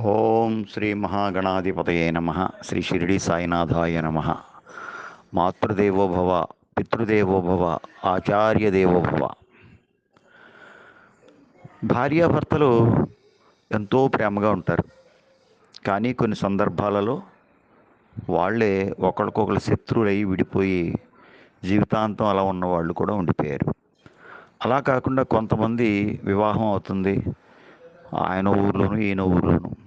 ఓం శ్రీ మహాగణాధిపతయే నమ. శ్రీ షిరిడి సాయినాథాయ నమ. మాతృదేవోభవ పితృదేవోభవ ఆచార్యదేవోభవ. ఆచార్య భార్యాభర్తలు ఎంతో ప్రేమగా ఉంటారు. కానీ కొన్ని సందర్భాలలో వాళ్ళే ఒకరికొకరు శత్రువులై విడిపోయి జీవితాంతం అలా ఉన్న వాళ్ళు కూడా ఉండిపోయారు. అలా కాకుండా కొంతమంది వివాహం అవుతుంది. ఆయన ఊర్లోను ఈయన ఊర్లోను.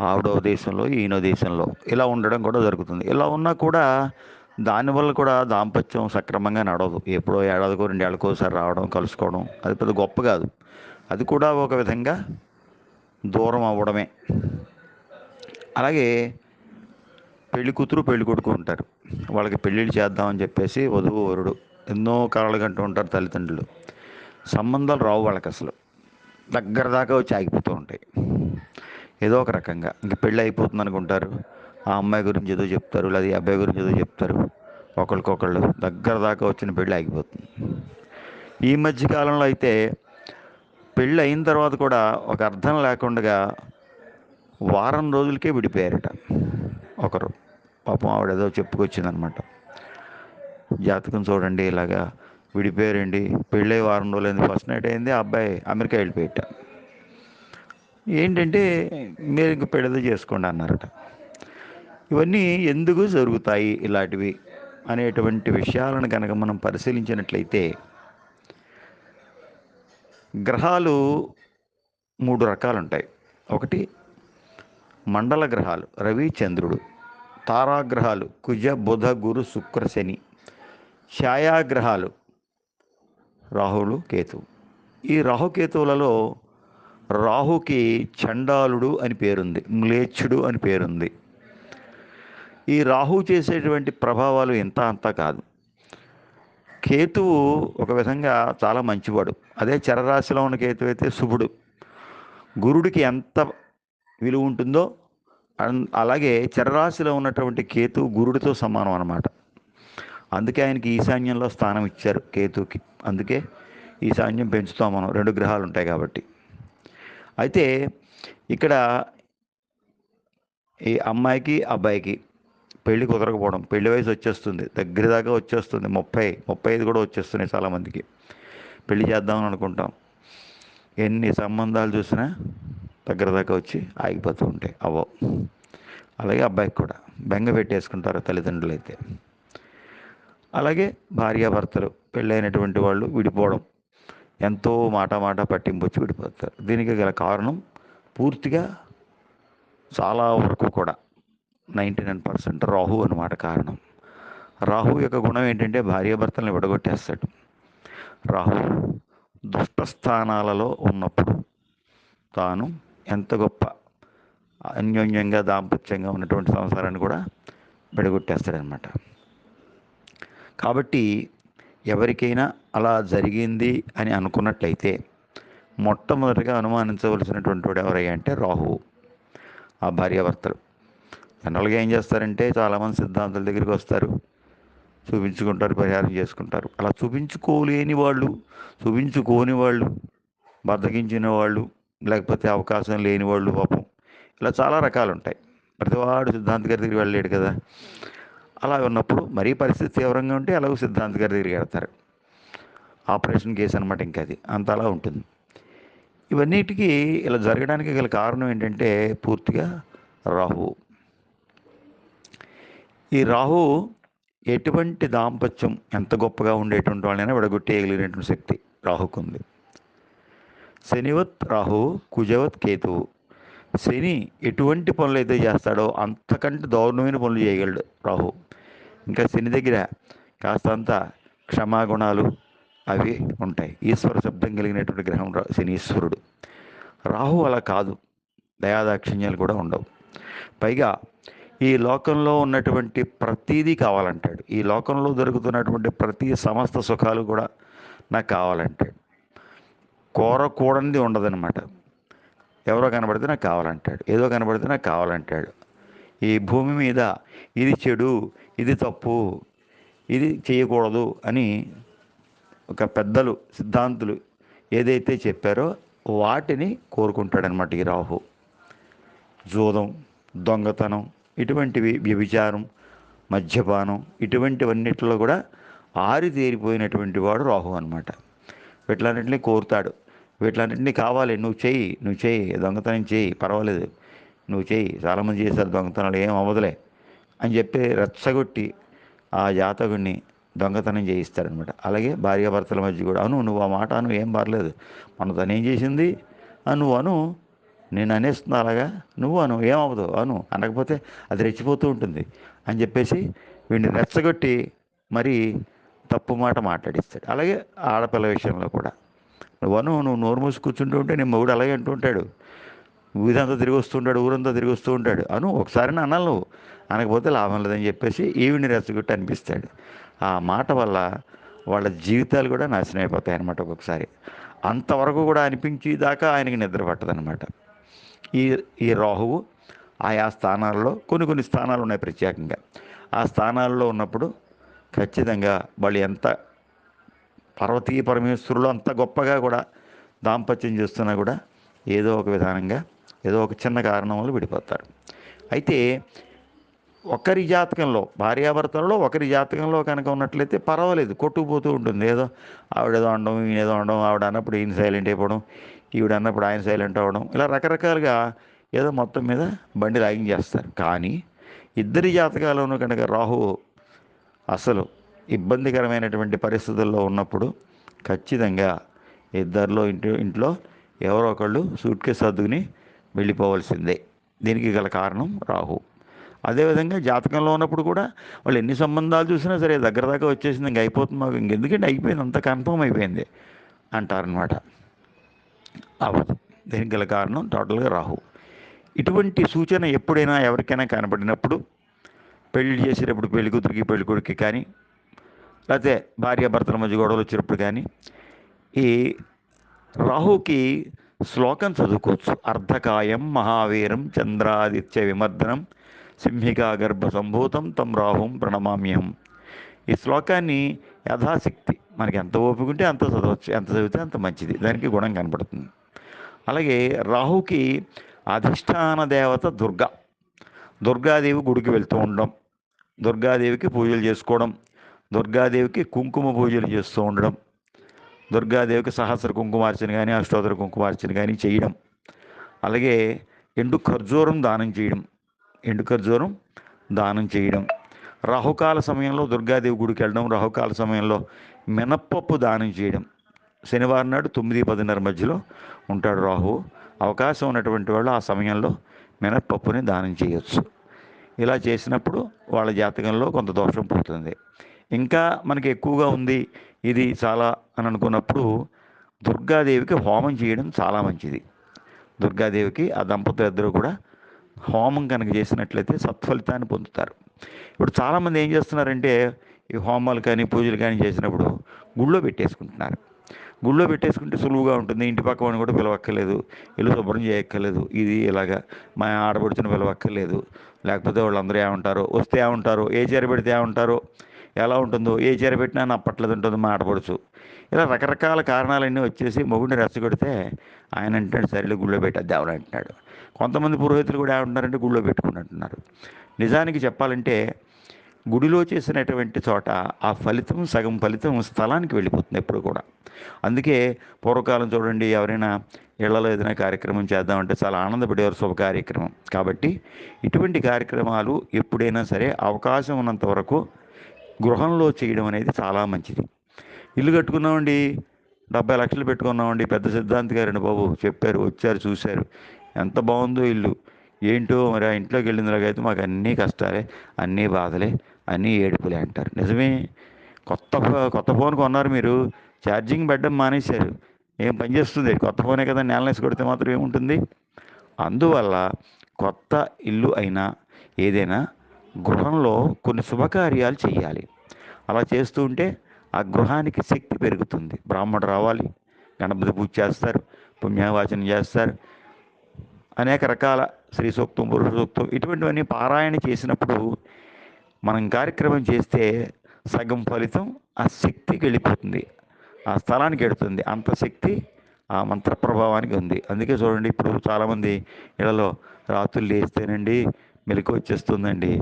ఆవిడో దేశంలో ఈయన దేశంలో. ఇలా ఉండడం కూడా జరుగుతుంది. ఇలా ఉన్నా కూడా దానివల్ల కూడా దాంపత్యం సక్రమంగా నడవదు. ఎప్పుడో ఏడాదికో రెండేళ్ళకో ఒకసారి రావడం కలుసుకోవడం అది పెద్ద గొప్ప కాదు. అది కూడా ఒక విధంగా దూరం అవ్వడమే. అలాగే పెళ్ళి కూతురు పెళ్ళి కొడుకు ఉంటారు. వాళ్ళకి పెళ్ళిళ్ళు చేద్దామని చెప్పేసి వధువు వరుడు ఎన్నో కళలు కంటూ ఉంటారు తల్లిదండ్రులు. సంబంధాలు రావు వాళ్ళకి అసలు. దగ్గర దాకా వచ్చి ఆగిపోతూ ఉంటాయి. ఏదో ఒక రకంగా. ఇంక పెళ్ళి అయిపోతుంది అనుకుంటారు ఆ అమ్మాయి గురించి ఏదో చెప్తారు లేదా ఈ అబ్బాయి గురించి ఏదో చెప్తారు. ఒకరికొకళ్ళు దగ్గర దాకా వచ్చిన పెళ్ళి ఆగిపోతుంది. ఈ మధ్య కాలంలో అయితే పెళ్ళి అయిన తర్వాత కూడా ఒక అర్థం లేకుండా వారం రోజులకే విడిపోయారట. ఒకరు పాపం ఆవిడ ఏదో చెప్పుకొచ్చిందనమాట. జాతకం చూడండి ఇలాగా విడిపోయారండి పెళ్ళై వారం రోజులైంది ఫస్ట్ నైట్ అయింది ఆ అబ్బాయి అమెరికా వెళ్ళిపోయాట. ఏంటంటే మీరు ఇంక పెళ్ళిదో చేసుకోండి అన్నారట. ఇవన్నీ ఎందుకు జరుగుతాయి ఇలాంటివి అనేటువంటి విషయాలను కనుక మనం పరిశీలించినట్లయితే గ్రహాలు మూడు రకాలు ఉంటాయి ఒకటి మండల గ్రహాలు రవి చంద్రుడు. తారాగ్రహాలు కుజ బుధ గురు శుక్ర శని. ఛాయాగ్రహాలు రాహువులు కేతువు. ఈ రాహుకేతువులలో రాహుకి చండాలుడు అని పేరుంది మ్లేచ్చుడు అని పేరుంది. ఈ రాహు చేసేటువంటి ప్రభావాలు ఇంత అంత కాదు. కేతువు ఒక విధంగా చాలా మంచివాడు. అదే చరరాశిలో ఉన్న కేతు అయితే శుభుడు. గురుడికి ఎంత విలువ ఉంటుందో అన్- అలాగే చరరాశిలో ఉన్నటువంటి కేతు గురుడితో సమానం అన్నమాట. అందుకే ఆయనకి ఈశాన్యంలో స్థానం ఇచ్చారు కేతుకి. అందుకే ఈశాన్యం పెంచుతాం మనం. రెండు గ్రహాలు ఉంటాయి కాబట్టి. అయితే ఇక్కడ ఈ అమ్మాయికి అబ్బాయికి పెళ్ళి కుదరకపోవడం పెళ్ళి వయసు వచ్చేస్తుంది దగ్గర దాకా వచ్చేస్తుంది ముప్పై ముప్పై ఐదు కూడా వచ్చేస్తున్నాయి చాలామందికి. పెళ్ళి చేద్దామని అనుకుంటాం. ఎన్ని సంబంధాలు చూసినా దగ్గర దాకా వచ్చి ఆగిపోతూ ఉంటాయి అవ్వవు. అలాగే అబ్బాయికి కూడా. బెంగ పెట్టేసుకుంటారు తల్లిదండ్రులు అయితే అలాగే భార్యాభర్తలు పెళ్ళైనటువంటి వాళ్ళు విడిపోవడం ఎంతో మాట మాట పట్టింపు వచ్చి విడిపోతారు. దీనికి గల కారణం పూర్తిగా చాలా వరకు కూడా నైంటీ నైన్ పర్సెంట్ రాహు అన్నమాట కారణం. రాహు యొక్క గుణం ఏంటంటే భార్యాభర్తలను విడగొట్టేస్తాడు. రాహు దుష్ట స్థానాలలో ఉన్నప్పుడు తాను ఎంత గొప్ప అన్యోన్యంగా దాంపత్యంగా ఉన్నటువంటి సంసారాన్ని కూడా విడగొట్టేస్తాడనమాట కాబట్టి ఎవరికైనా అలా జరిగింది అని అనుకున్నట్లయితే మొట్టమొదటిగా అనుమానించవలసినటువంటి వాడు ఎవరయ్యా అంటే రాహువు ఆ భార్యాభర్తలు. జనరల్గా ఏం చేస్తారంటే చాలామంది సిద్ధాంతుల దగ్గరికి వస్తారు చూపించుకుంటారు పరిహారం చేసుకుంటారు. అలా చూపించుకోలేని వాళ్ళు చూపించుకోని వాళ్ళు బద్దకించిన వాళ్ళు లేకపోతే అవకాశం లేని వాళ్ళు పాపం. ఇలా చాలా రకాలు ఉంటాయి ప్రతివాడు సిద్ధాంత గారి దగ్గరికి వెళ్ళలేడు కదా. అలా ఉన్నప్పుడు మరీ పరిస్థితి తీవ్రంగా ఉంటే అలాగే సిద్ధాంత గారి దగ్గరికి వెళ్తారు. ఆపరేషన్ కేసు అనమాట ఇంకా అది. అంత అలా ఉంటుంది. ఇవన్నిటికీ ఇలా జరగడానికి గల కారణం ఏంటంటే పూర్తిగా రాహు ఈ రాహు ఎటువంటి దాంపత్యం ఎంత గొప్పగా ఉండేటువంటి వాళ్ళైనా విడగొట్టేయగలిగినటువంటి శక్తి రాహుకుంది. శనివత్ రాహు కుజవత్ కేతువు. శని ఎటువంటి పనులు అయితే చేస్తాడో అంతకంటే దౌర్ణమైన పనులు చేయగలడు రాహు ఇంకా శని దగ్గర కాస్తంత క్షమాగుణాలు అవి ఉంటాయి. ఈశ్వర శబ్దం కలిగినటువంటి గ్రహం రా- శనీశ్వరుడు. రాహు అలా కాదు. దయాదాక్షిణ్యాలు కూడా ఉండవు. పైగా ఈ లోకంలో ఉన్నటువంటి ప్రతీదీ కావాలంటాడు. ఈ లోకంలో దొరుకుతున్నటువంటి ప్రతి సమస్త సుఖాలు కూడా నాకు కావాలంటాడు. కోరకూడనిది ఉండదనమాట ఎవరో కనబడితే నాకు కావాలంటాడు. ఏదో కనబడితే నాకు కావాలంటాడు. ఈ భూమి మీద ఇది చెడు ఇది తప్పు ఇది చేయకూడదు అని ఒక పెద్దలు సిద్ధాంతులు ఏదైతే చెప్పారో వాటిని కోరుకుంటాడనమాట ఈ రాహు. జూదం దొంగతనం ఇటువంటివి వ్యభిచారం మద్యపానం ఇటువంటివన్నిటిలో కూడా ఆరితేరిపోయినటువంటి వాడు రాహు అనమాట వీటిలన్నింటినీ కోరుతాడు. వీటిలన్నింటినీ కావాలి నువ్వు చెయ్యి నువ్వు చెయ్యి దొంగతనం చెయ్యి పర్వాలేదు. నువ్వు చెయ్యి చాలామంది చేశారు దొంగతనాలు ఏం అవ్వదులే అని చెప్పి రెచ్చగొట్టి ఆ జాతకుడిని దొంగతనం చేయిస్తాడనమాట అలాగే భార్యాభర్తల మధ్య కూడా అను నువ్వు ఆ మాట అను ఏం పర్లేదు. మన తనేం చేసింది? అను నువ్వు అను నేను అనేస్తుంది అలాగా? నువ్వు అను ఏమవ్వదు? అను అనకపోతే అది రెచ్చిపోతూ ఉంటుంది. అని చెప్పేసి వీడిని రెచ్చగొట్టి మరి తప్పు మాట మాట్లాడిస్తాడు. అలాగే ఆడపిల్ల విషయంలో కూడా. నువ్వు అను నువ్వు నోరు మూసి కూర్చుంటూ ఉంటే నీ మొగుడు అలాగే అంటూ ఉంటాడు. ఊరంతా తిరిగి వస్తుంటాడు ఊరంతా తిరిగి వస్తూ ఉంటాడు. అను ఒకసారి అనాలి నువ్వు అనకపోతే లాభం లేదని చెప్పేసి ఈవిని రెచ్చగొట్టి అనిపిస్తాడు. ఆ మాట వల్ల వాళ్ళ జీవితాలు కూడా నాశనం అయిపోతాయి అనమాట ఒక్కొక్కసారి. అంతవరకు కూడా అనిపించేదాకా ఆయనకి నిద్ర పట్టదనమాట ఈ ఈ రాహువు ఆయా స్థానాల్లో కొన్ని కొన్ని స్థానాలు ఉన్నాయి ప్రత్యేకంగా. ఆ స్థానాల్లో ఉన్నప్పుడు ఖచ్చితంగా వాళ్ళు ఎంత పర్వతీయ పరమేశ్వరులు అంత గొప్పగా కూడా దాంపత్యం చేస్తున్నా కూడా ఏదో ఒక విధానంగా ఏదో ఒక చిన్న కారణం వల్ల విడిపోతారు. అయితే ఒకరి జాతకంలో భార్యాభర్తలలో ఒకరి జాతకంలో కనుక ఉన్నట్లయితే పర్వాలేదు కొట్టుకుపోతూ ఉంటుంది. ఏదో ఆవిడేదో అనడం ఈయన ఏదో అనడం ఆవిడ అన్నప్పుడు ఈయన సైలెంట్ అయిపోవడం ఈవిడ అన్నప్పుడు ఆయన సైలెంట్ అవ్వడం ఇలా రకరకాలుగా ఏదో మొత్తం మీద బండి లాగించేస్తారు కానీ ఇద్దరి జాతకాల్లోనూ కనుక రాహు అసలు ఇబ్బందికరమైనటువంటి పరిస్థితుల్లో ఉన్నప్పుడు ఖచ్చితంగా ఇద్దరిలో ఇంటి ఇంట్లో ఎవరో ఒకళ్ళు సూట్ కేసు సర్దుకుని వెళ్ళిపోవలసిందే. దీనికి గల కారణం రాహు. అదేవిధంగా జాతకంలో ఉన్నప్పుడు కూడా వాళ్ళు ఎన్ని సంబంధాలు చూసినా సరే దగ్గర దాకా వచ్చేసింది ఇంక అయిపోతుంది మాకు. ఇంకెందుకంటే అయిపోయింది? అంత కన్ఫర్మ్ అయిపోయింది అంటారనమాట అవ్వదు దీనికి గల కారణం టోటల్గా రాహు. ఇటువంటి సూచన ఎప్పుడైనా ఎవరికైనా కనబడినప్పుడు పెళ్ళి చేసేటప్పుడు పెళ్ళి కూతురికి పెళ్ళి కొడుకు కానీ లేకపోతే భార్య భర్తల మధ్య గొడవలు వచ్చినప్పుడు కానీ ఈ రాహుకి శ్లోకం చదువుకోవచ్చు. అర్ధకాయం మహావీరం చంద్రాదిత్య విమర్దనం. సింహికా గర్భ సంభూతం తం రాహుం ప్రణమామ్యహం. ఈ శ్లోకాన్ని యథాశక్తి మనకి ఎంత ఓపుకుంటే అంత చదవచ్చు ఎంత చదివితే అంత మంచిది దానికి గుణం కనపడుతుంది. అలాగే రాహుకి అధిష్టాన దేవత దుర్గా. దుర్గాదేవి గుడికి వెళ్తూ ఉండడం దుర్గాదేవికి పూజలు చేసుకోవడం దుర్గాదేవికి కుంకుమ పూజలు చేస్తూ ఉండడం దుర్గాదేవికి సహస్ర కుంకుమార్చన కానీ అష్టోత్తర కుంకుమార్చన కానీ చేయడం అలాగే ఎండు ఖర్జూరం దానం చేయడం ఎండు ఖర్జూరం దానం చేయడం. రాహుకాల సమయంలో దుర్గాదేవి గుడికి వెళ్ళడం రాహుకాల సమయంలో మినప్పప్పు దానం చేయడం. శనివారం నాడు తొమ్మిది పదిన్నర మధ్యలో ఉంటాడు రాహు. అవకాశం ఉన్నటువంటి వాళ్ళు ఆ సమయంలో మినప్పప్పుని దానం చేయొచ్చు. ఇలా చేసినప్పుడు వాళ్ళ జాతకంలో కొంత దోషం పోతుంది ఇంకా మనకి ఎక్కువగా ఉంది ఇది చాలా అని అనుకున్నప్పుడు దుర్గాదేవికి హోమం చేయడం చాలా మంచిది. దుర్గాదేవికి ఆ దంపతులు ఇద్దరు కూడా హోమం కనుక చేసినట్లయితే సత్ఫలితాన్ని పొందుతారు. ఇప్పుడు చాలామంది ఏం చేస్తున్నారంటే ఈ హోమాలు కానీ పూజలు కానీ చేసినప్పుడు గుళ్ళో పెట్టేసుకుంటున్నారు. గుళ్ళో పెట్టేసుకుంటే సులువుగా ఉంటుంది. ఇంటి పక్క వాడిని కూడా పిలవక్కర్లేదు. ఇల్లు శుభ్రం చేయక్కర్లేదు. ఇది ఇలాగా మా ఆడపడుచుని పిలవక్కర్లేదు. లేకపోతే వాళ్ళందరూ ఏమంటారో? వస్తే ఏమంటారో? ఏ చీర పెడితే ఏమంటారో? ఎలా ఉంటుందో? ఏ చీర పెట్టినా నప్పట్లేదు ఉంటుంది మా ఆడపడుచు. ఇలా రకరకాల కారణాలన్నీ వచ్చేసి మొగుడిని రెచ్చగొడితే ఆయన అంటాడు సరేలే గుళ్ళో పెట్టేద్దామని అంటున్నాడు. కొంతమంది పురోహితులు కూడా ఏమంటున్నారంటే గుళ్ళో పెట్టుకుంటున్నారు నిజానికి చెప్పాలంటే గుడిలో చేసినటువంటి చోట ఆ ఫలితం సగం ఫలితం స్థలానికి వెళ్ళిపోతుంది ఎప్పుడు కూడా. అందుకే పూర్వకాలం చూడండి ఎవరైనా ఇళ్ళలో ఏదైనా కార్యక్రమం చేద్దామంటే చాలా ఆనందపడేవారు శుభ కార్యక్రమం. కాబట్టి ఇటువంటి కార్యక్రమాలు ఎప్పుడైనా సరే అవకాశం ఉన్నంత వరకు గృహంలో చేయడం అనేది చాలా మంచిది. ఇల్లు కట్టుకున్నామండి డెబ్బై లక్షలు పెట్టుకున్నామండి పెద్ద సిద్ధాంత్ గారండి బాబు చెప్పారు వచ్చారు చూశారు. ఎంత బాగుందో ఇల్లు. ఏంటో మరి ఆ ఇంట్లోకి వెళ్ళినలాగైతే మాకు అన్నీ కష్టాలే అన్నీ బాధలే అన్నీ ఏడుపులే అంటారు. నిజమే. కొత్త ఫో- కొత్త ఫోన్ కొన్నారు మీరు. ఛార్జింగ్ పెట్టడం మానేశారు. ఏం పనిచేస్తుంది కొత్త ఫోనే కదా నేలనేసి కొడితే మాత్రం ఏముంటుంది? అందువల్ల కొత్త ఇల్లు అయినా ఏదైనా గృహంలో కొన్ని శుభకార్యాలు చేయాలి అలా చేస్తూ ఉంటే ఆ గృహానికి శక్తి పెరుగుతుంది. బ్రాహ్మణుడు రావాలి. గణపతి పూజ చేస్తారు. పుణ్యవాచన చేస్తారు. అనేక రకాల శ్రీ సూక్తం పురుష సూక్తం ఇటువంటివన్నీ పారాయణ చేసినప్పుడు మనం కార్యక్రమం చేస్తే సగం ఫలితం ఆ శక్తికి వెళ్ళిపోతుంది. ఆ స్థలానికి వెళుతుంది. అంత శక్తి ఆ మంత్ర ప్రభావానికి ఉంది. అందుకే చూడండి ఇప్పుడు చాలామంది ఇళ్ళలో రాత్రులు లేస్తేనండి మెలకు వచ్చేస్తుందండి.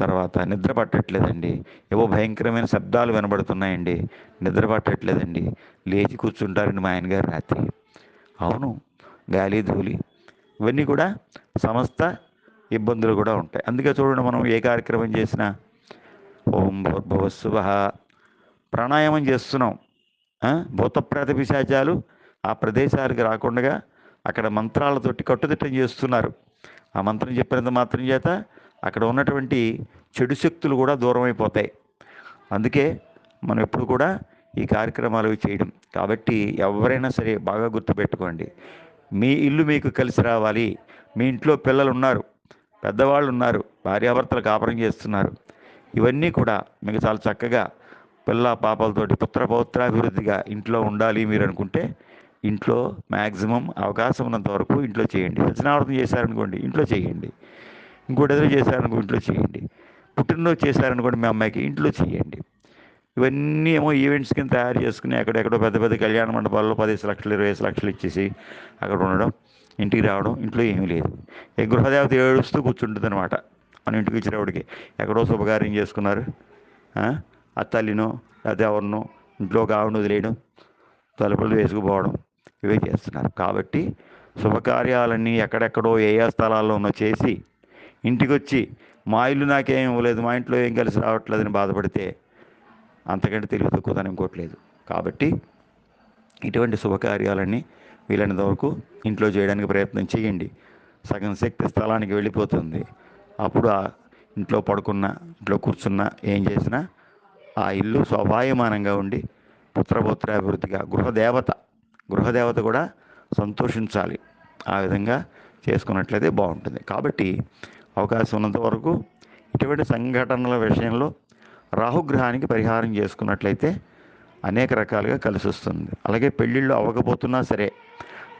తర్వాత నిద్ర పట్టట్లేదండి. ఏవో భయంకరమైన శబ్దాలు వినబడుతున్నాయండి. నిద్ర పట్టట్లేదండి. లేచి కూర్చుంటారండి మా ఆయనగారు రాత్రి. అవును గాలి ధూళి ఇవన్నీ కూడా సమస్త ఇబ్బందులు కూడా ఉంటాయి. అందుకే చూడండి మనం ఏ కార్యక్రమం చేసినా ఓం భూర్భువస్సువ ప్రాణాయామం చేస్తున్నాం. భూతప్రేత భూత ప్రేత పిశాచాలు ఆ ప్రదేశాలకు రాకుండా అక్కడ మంత్రాలతోటి కట్టుదిట్టం చేస్తున్నారు. ఆ మంత్రం చెప్పినంత మాత్రం చేత అక్కడ ఉన్నటువంటి చెడు శక్తులు కూడా దూరం అయిపోతాయి అందుకే మనం ఎప్పుడు కూడా ఈ కార్యక్రమాలు చేయడం. కాబట్టి ఎవరైనా సరే బాగా గుర్తుపెట్టుకోండి. మీ ఇల్లు మీకు కలిసి రావాలి. మీ ఇంట్లో పిల్లలు ఉన్నారు పెద్దవాళ్ళు ఉన్నారు భార్యాభర్తలు కాపురం చేస్తున్నారు. ఇవన్నీ కూడా మీకు చాలా చక్కగా పిల్ల పాపలతోటి పుత్ర పౌత్రాభివృద్ధిగా ఇంట్లో ఉండాలి మీరు అనుకుంటే ఇంట్లో మ్యాక్సిమం అవకాశం ఉన్నంత వరకు ఇంట్లో చేయండి. సత్యనావృతం చేశారనుకోండి ఇంట్లో చేయండి. ఇంకోటి ఎదురు చేశారనుకో ఇంట్లో చేయండి. పుట్టినరోజు చేశారనుకోండి మీ అమ్మాయికి ఇంట్లో చేయండి. ఇవన్నీ ఏమో ఈవెంట్స్ కింద తయారు చేసుకుని ఎక్కడెక్కడో పెద్ద పెద్ద కళ్యాణ మండపాల్లో పదిహేను లక్షలు ఇరవై లక్షలు ఇచ్చేసి అక్కడ ఉండడం ఇంటికి రావడం ఇంట్లో ఏమీ లేదు. ఏ గృహదేవత ఏడుస్తూ కూర్చుంటుంది అనమాట మన ఇంటికి వచ్చేటప్పటికి ఎక్కడో శుభకార్యం చేసుకున్నారు. ఆ? తల్లినో లేకపోతే ఎవరినో ఇంట్లో కావును వదిలేయడం తలుపులు వేసుకుపోవడం ఇవే చేస్తున్నారు. కాబట్టి శుభకార్యాలన్నీ ఎక్కడెక్కడో ఏ ఏ స్థలాల్లో ఉన్నో చేసి ఇంటికి వచ్చి మా ఇల్లు నాకేం ఇవ్వలేదు మా ఇంట్లో ఏం కలిసి రావట్లేదని బాధపడితే అంతకంటే తెలివి తక్కువదని ఇంకోట్లేదు. కాబట్టి ఇటువంటి శుభకార్యాలన్నీ వీలైనంత వరకు ఇంట్లో చేయడానికి ప్రయత్నం చేయండి. సగం శక్తి స్థలానికి వెళ్ళిపోతుంది. అప్పుడు ఆ ఇంట్లో పడుకున్నా ఇంట్లో కూర్చున్నా ఏం చేసినా ఆ ఇల్లు స్వభాయమానంగా ఉండి పుత్రపుత్రాభివృద్ధిగా గృహదేవత గృహదేవత కూడా సంతోషించాలి. ఆ విధంగా చేసుకున్నట్లయితే బాగుంటుంది. కాబట్టి అవకాశం ఉన్నంత వరకు ఇటువంటి సంఘటనల విషయంలో రాహుగ్రహానికి పరిహారం చేసుకున్నట్లయితే అనేక రకాలుగా కలిసి వస్తుంది అలాగే పెళ్ళిళ్ళు అవ్వకపోతున్నా సరే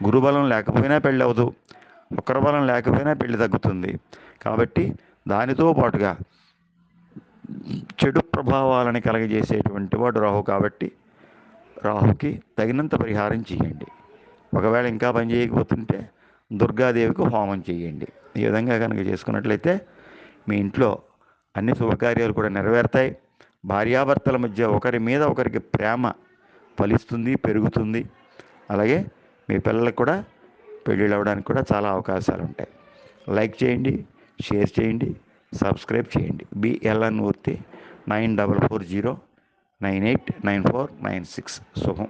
గురుబలం లేకపోయినా పెళ్ళి అవ్వదు బలం లేకపోయినా పెళ్ళి తగ్గుతుంది. కాబట్టి దానితో పాటుగా చెడు ప్రభావాలను కలగజేసేటువంటి వాడు రాహు కాబట్టి రాహుకి తగినంత పరిహారం చేయండి. ఒకవేళ ఇంకా పని చేయకపోతుంటే దుర్గాదేవికి హోమం చేయండి. ఈ విధంగా కనుక చేసుకున్నట్లయితే మీ ఇంట్లో అన్ని శుభకార్యాలు కూడా నెరవేరుతాయి. భార్యాభర్తల మధ్య ఒకరి మీద ఒకరికి ప్రేమ ఫలిస్తుంది పెరుగుతుంది. అలాగే మీ పిల్లలకు కూడా పెళ్ళిళ్ళు అవ్వడానికి కూడా చాలా అవకాశాలు ఉంటాయి. లైక్ చేయండి షేర్ చేయండి సబ్స్క్రైబ్ చేయండి. BLN Murthy nine double four zero nine eight nine four nine six. శుభం.